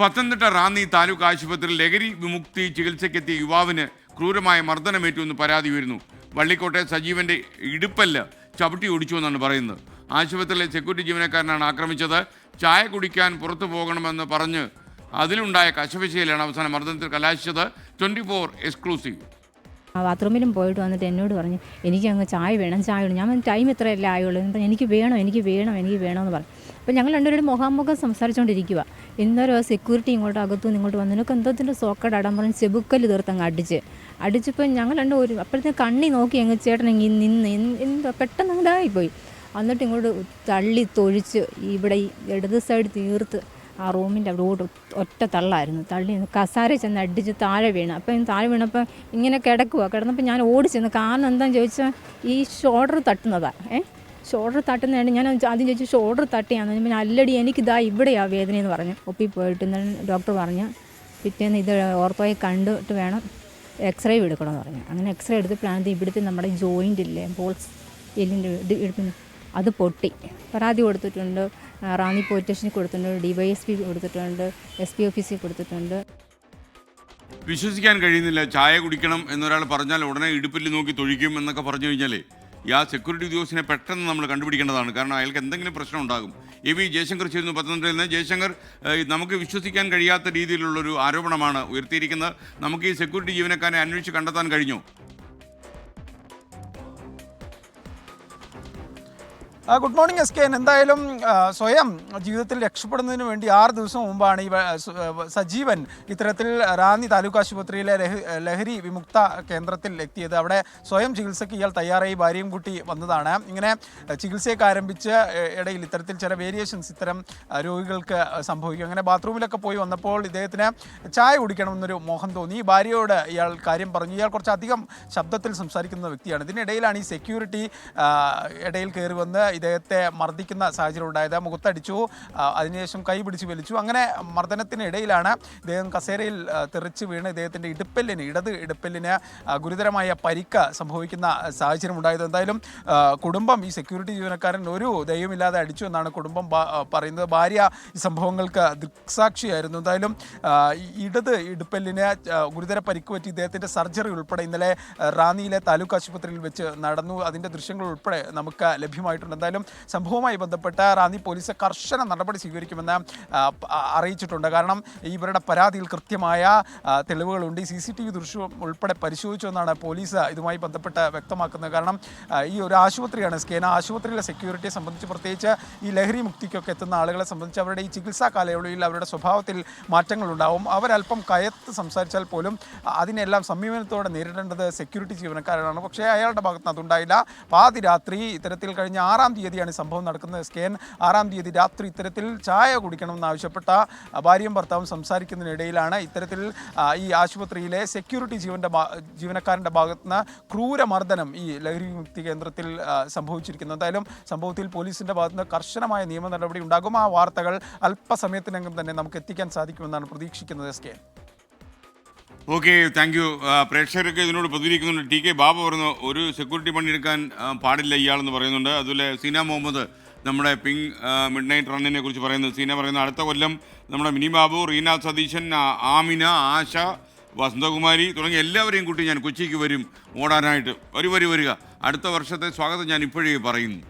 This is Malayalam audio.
പത്തനംതിട്ട റാന്നി താലൂക്ക് ആശുപത്രിയിൽ ലഹരി വിമുക്തി ചികിത്സയ്ക്കെത്തിയ യുവാവിന് ക്രൂരമായ മർദ്ദനമേറ്റു എന്ന് പരാതി ഉയരുന്നു. വള്ളിക്കോട്ടെ സജീവന്റെ ഇടുപ്പല്ല് ചവിട്ടി ഒടിച്ചുവെന്നാണ് പറയുന്നത്. ആശുപത്രിയിലെ സെക്യൂരിറ്റി ജീവനക്കാരനാണ് ആക്രമിച്ചത്. ചായ കുടിക്കാൻ പുറത്തു പോകണമെന്ന് പറഞ്ഞ് അതിലുണ്ടായ കശവിശയിലാണ് അവസാനം മർദ്ദനത്തിൽ കലാശിച്ചത്. ട്വന്റി ഫോർ എക്സ്ക്ലൂസീവ് ബാത്റൂമിലും പോയിട്ട് വന്നിട്ട് എന്നോട് പറഞ്ഞു എനിക്ക് അങ്ങ് ചായ വേണം ചായ വേണം. ഞാൻ ടൈം ഇത്രയല്ലേ ആയുള്ളൂ. എനിക്ക് വേണം എനിക്ക് വേണം എനിക്ക് വേണമെന്ന് പറഞ്ഞു. അപ്പോൾ ഞങ്ങൾ രണ്ടുപേരും മുഖാമുഖം സംസാരിച്ചുകൊണ്ടിരിക്കുക ഇന്നൊരു സെക്യൂരിറ്റി ഇങ്ങോട്ട് അകത്തു ഇങ്ങോട്ട് വന്നു. നിനക്ക് എന്തോത്തിന്റെ സോക്കട് അടാൻ പറഞ്ഞ് ചെബുക്കൽ തീർത്തങ്ങ് അടിച്ച്. അടിച്ചപ്പോൾ ഞങ്ങൾ രണ്ടും ഒരു അപ്പോഴത്തേക്ക് കണ്ണി നോക്കി അങ്ങ് ചേട്ടൻ ഇങ്ങനെ നിന്ന് എന്ത്- പെട്ടെന്ന് അങ്ങോട്ടായിപ്പോയി എന്നിട്ട് ഇങ്ങോട്ട് തള്ളി തൊഴിച്ച് ഇവിടെ ഈ ഇടത് സൈഡ് തീർത്ത് ആ റൂമിന്റെ അവിടെ ഒറ്റ തള്ളായിരുന്നു. തള്ളി കസാര ചെന്ന് അടിച്ച് താഴെ വീണ്. അപ്പം താഴെ വീണപ്പോൾ ഇങ്ങനെ കിടക്കുക കിടന്നപ്പോൾ ഞാൻ ഓടിച്ചെന്ന് ചെന്ന് കാരണം എന്താണെന്ന് ചോദിച്ചാൽ ഈ ഷോൾഡർ തട്ടുന്നതാണ് ഏ? ഷോൾഡർ തട്ടുന്നതാണ് ഞാൻ ആദ്യം ചോദിച്ചു ഷോൾഡർ തട്ടിയാന്ന് പിന്നെ അല്ലടി എനിക്കിതാ ഇവിടെയാണ് വേദന എന്ന് പറഞ്ഞു. ഒപ്പി പോയിട്ട് ഡോക്ടർ പറഞ്ഞു. പിറ്റേന്ന് ഇത് ഓർത്തോയെ കണ്ടിട്ട് വേണം എക്സ്റേ എടുക്കണമെന്ന് പറഞ്ഞു. അങ്ങനെ എക്സ്റേ എടുത്തപ്പോഴാണ് ഇവിടുത്തെ നമ്മുടെ ജോയിന്റ് ഇല്ലേ ബോൾസ് എല്ലിന്റെ ഇത് എടുക്കുന്നു അത് പൊട്ടി. പരാതി കൊടുത്തിട്ടുണ്ട്. റാന്നി പോലീസ് സ്റ്റേഷനിൽ കൊടുത്തിട്ടുണ്ട്. ഡി വൈ എസ് പി കൊടുത്തിട്ടുണ്ട്. എസ് പി ഓഫീസിൽ കൊടുത്തിട്ടുണ്ട്. വിശ്വസിക്കാൻ കഴിയുന്നില്ല. ചായ കുടിക്കണം എന്നൊരാൾ പറഞ്ഞാൽ ഉടനെ ഇടുപ്പിൽ നോക്കി തൊഴിക്കും എന്നൊക്കെ പറഞ്ഞു കഴിഞ്ഞാലേ ഈ ആ സെക്യൂരിറ്റി ഉദ്യോഗസ്ഥനെ പെട്ടെന്ന് നമ്മൾ കണ്ടുപിടിക്കേണ്ടതാണ്. കാരണം അയാൾക്ക് എന്തെങ്കിലും പ്രശ്നം ഉണ്ടാകും. എ വി ജയശങ്കർ ചെയ്യുന്നു പത്തനംതിട്ടയിൽ നിന്ന്. ജയശങ്കർ നമുക്ക് വിശ്വസിക്കാൻ കഴിയാത്ത രീതിയിലുള്ളൊരു ആരോപണമാണ് ഉയർത്തിയിരിക്കുന്നത്. നമുക്ക് ഈ സെക്യൂരിറ്റി ജീവനക്കാരെ അന്വേഷിച്ച് കണ്ടെത്താൻ കഴിഞ്ഞോ? ഗുഡ് മോർണിംഗ് എസ് കെ എന്തായാലും സ്വയം ജീവിതത്തിൽ രക്ഷപ്പെടുന്നതിന് വേണ്ടി ആറ് ദിവസം മുമ്പാണ് ഈ സജീവൻ ഇത്തരത്തിൽ റാന്നി താലൂക്ക് ആശുപത്രിയിലെ ലഹരി വിമുക്ത കേന്ദ്രത്തിൽ എത്തിയത്. അവിടെ സ്വയം ചികിത്സയ്ക്ക് ഇയാൾ തയ്യാറായി. ഭാര്യയും കൂട്ടി വന്നതാണ്. ഇങ്ങനെ ചികിത്സയൊക്കെ ആരംഭിച്ച് ഇടയിൽ ഇത്തരത്തിൽ ചില വേരിയേഷൻസ് ഇത്തരം രോഗികൾക്ക് സംഭവിക്കും. അങ്ങനെ ബാത്റൂമിലൊക്കെ പോയി വന്നപ്പോൾ ഇദ്ദേഹത്തിന് ചായ കുടിക്കണമെന്നൊരു മോഹം തോന്നി. ഭാര്യയോട് ഇയാൾ കാര്യം പറഞ്ഞു. ഇയാൾ കുറച്ചധികം ശബ്ദത്തിൽ സംസാരിക്കുന്ന വ്യക്തിയാണ്. ഇതിനിടയിലാണ് ഈ സെക്യൂരിറ്റി ഇടയിൽ കയറി വന്ന് ഇദ്ദേഹത്തെ മർദ്ദിക്കുന്ന സാഹചര്യം ഉണ്ടായത്. മുഖത്തടിച്ചു. അതിനുശേഷം കൈ പിടിച്ച് വലിച്ചു. അങ്ങനെ മർദ്ദനത്തിനിടയിലാണ് ഇദ്ദേഹം കസേരയിൽ തെറിച്ച് വീണ് ഇദ്ദേഹത്തിന്റെ ഇടുപ്പല്ലിന് ഇടത് ഇടുപ്പല്ലിന് ഗുരുതരമായ പരിക്ക് സംഭവിക്കുന്ന സാഹചര്യം ഉണ്ടായത്. എന്തായാലും കുടുംബം ഈ സെക്യൂരിറ്റി ജീവനക്കാരൻ ഒരു ദയവുമില്ലാതെ അടിച്ചു എന്നാണ് കുടുംബം പറയുന്നത്. ഭാര്യ ഈ സംഭവങ്ങൾക്ക് ദൃക്സാക്ഷിയായിരുന്നു. എന്തായാലും ഇടത് ഇടുപ്പല്ലിന് ഗുരുതര പരിക്ക് പറ്റി ഇദ്ദേഹത്തിന്റെ സർജറി ഉൾപ്പെടെ ഇന്നലെ റാന്നിയിലെ താലൂക്ക് ആശുപത്രിയിൽ വെച്ച് നടന്നു. അതിന്റെ ദൃശ്യങ്ങൾ ഉൾപ്പെടെ നമുക്ക് ലഭ്യമായിട്ടുണ്ട്. എന്തായാലും സംഭവവുമായി ബന്ധപ്പെട്ട് റാന്നി പോലീസ് കർശന നടപടി സ്വീകരിക്കുമെന്ന് അറിയിച്ചിട്ടുണ്ട്. കാരണം ഇവരുടെ പരാതിയിൽ കൃത്യമായ തെളിവുകളുണ്ട്. ഈ സി സി ടി വി ദൃശ്യം ഉൾപ്പെടെ പരിശോധിച്ചു എന്നാണ് പോലീസ് ഇതുമായി ബന്ധപ്പെട്ട് വ്യക്തമാക്കുന്നത്. കാരണം ഈ ഒരു ആശുപത്രിയാണ് സ്കേന. ആശുപത്രിയിലെ സെക്യൂരിറ്റിയെ സംബന്ധിച്ച് പ്രത്യേകിച്ച് ഈ ലഹരി മുക്തിക്കൊക്കെ എത്തുന്ന ആളുകളെ സംബന്ധിച്ച് അവരുടെ ഈ ചികിത്സാ കാലയളവിൽ അവരുടെ സ്വഭാവത്തിൽ മാറ്റങ്ങളുണ്ടാവും. അവരല്പം കയത്ത് സംസാരിച്ചാൽ പോലും അതിനെല്ലാം സംയമനത്തോടെ നേരിടേണ്ടത് സെക്യൂരിറ്റി ജീവനക്കാരാണ്. പക്ഷേ അയാളുടെ ഭാഗത്തുനിന്ന് അതുണ്ടായില്ല. പാതിരാത്രി ഇത്തരത്തിൽ കഴിഞ്ഞ ആറാം തീയതിയാണ് സംഭവം നടക്കുന്നത്. എസ് കെ എൻ ആറാം തീയതി രാത്രി ഇത്തരത്തിൽ ചായ കുടിക്കണമെന്ന് ആവശ്യപ്പെട്ട ആ, ഭാര്യയും ഭർത്താവും സംസാരിക്കുന്നതിനിടയിലാണ് ഇത്തരത്തിൽ ഈ ആശുപത്രിയിലെ സെക്യൂരിറ്റി ജീവന്റെ ജീവനക്കാരന്റെ ഭാഗത്ത് നിന്ന് ക്രൂരമർദ്ദനം ഈ ലഹരി വിമുക്തി കേന്ദ്രത്തിൽ സംഭവിച്ചിരിക്കുന്നു. എന്തായാലും സംഭവത്തിൽ പോലീസിന്റെ ഭാഗത്ത് നിന്ന് കർശനമായ നിയമ നടപടി ഉണ്ടാകും. ആ വാർത്തകൾ അല്പസമയത്തിനകം തന്നെ നമുക്ക് എത്തിക്കാൻ സാധിക്കുമെന്നാണ് പ്രതീക്ഷിക്കുന്നത് S K okay thank you പ്രേക്ഷകരൊക്കെ ഇതിനോട് പ്രതികരിക്കുന്നുണ്ട്. ടി കെ ബാബു പറഞ്ഞു ഒരു സെക്യൂരിറ്റി പണിയെടുക്കാൻ പാടില്ല ഇയാളെന്ന് പറയുന്നുണ്ട്. അതുപോലെ സീന മുഹമ്മദ് നമ്മുടെ പിങ്ക് മിഡ് നൈറ്റ് റണ്ണിനെ കുറിച്ച് പറയുന്നത് സീന പറയുന്നത് അടുത്ത കൊല്ലം നമ്മുടെ മിനി ബാബു റീന സതീശൻ ആമിന ആശ വസന്തകുമാരി തുടങ്ങിയ എല്ലാവരെയും കൂട്ടി ഞാൻ കൊച്ചിക്ക് വരും ഓടാനായിട്ട്. ഒരു വരി വരിക. അടുത്ത വർഷത്തെ സ്വാഗതം ഞാൻ ഇപ്പോഴേ പറയുന്നു.